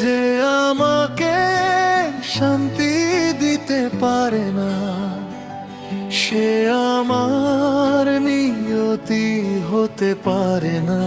যে আমাকে শান্তি দিতে পারে না সে আমার নিয়তি হতে পারে না।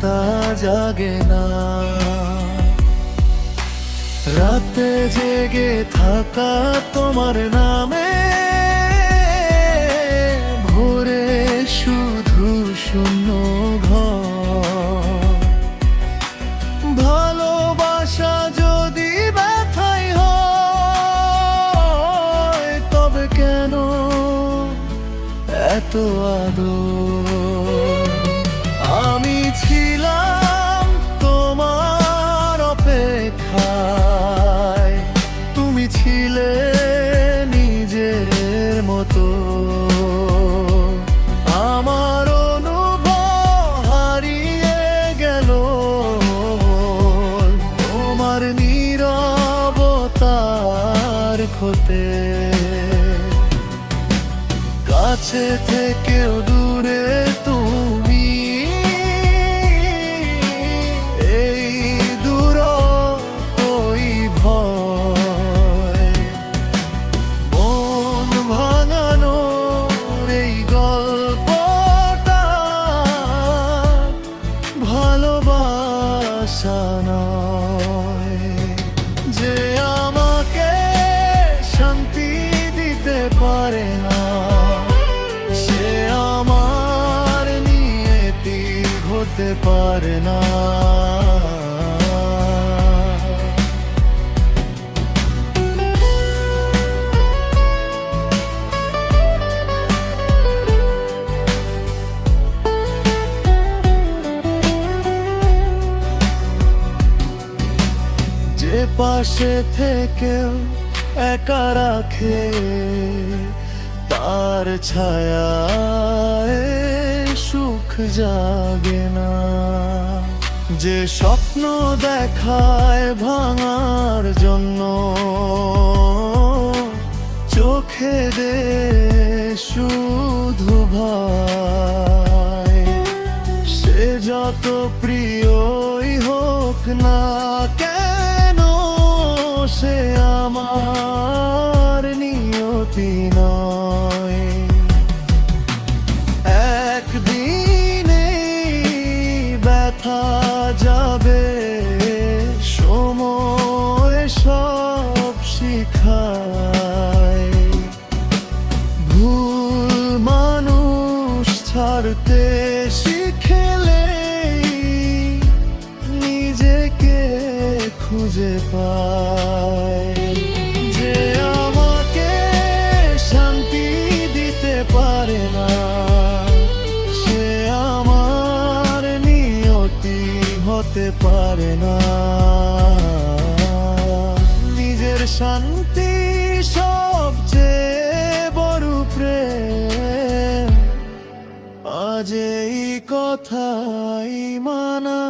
সত্যতা জাগে না। রাতে জেগে থাকা তোমার নামে, ভোরে শুধু শূন্য ঘর। ভালোবাসা যদি ব্যথাই হয়, তবে কেন এত আদর? ক্ষতে কাছে থেকেও দূরে তুমি। এই দূর ওই ভয়। মন এই গল্পটা ভালোবাসা নয় পারে না যে পাশে থেকেও একা রাখে তার সুখ জাগে না। যে স্বপ্ন দেখায় ভাঙার জন্য চোখে দে শুধু ভাই। সে যত প্রিয়ই হোক না কেন, সে আমার নিয়তি নয়। ব্যথা যাবে, সময় সব শিখায়। ভুল মানুষ ছাড়তে শিখলে নিজেকে খুঁজে পায়। যে আমাকে শান্তি দিতে পারে না না। নিজের শান্তি সবচেয়ে বড় প্রেম। আজ এই কথাই মানা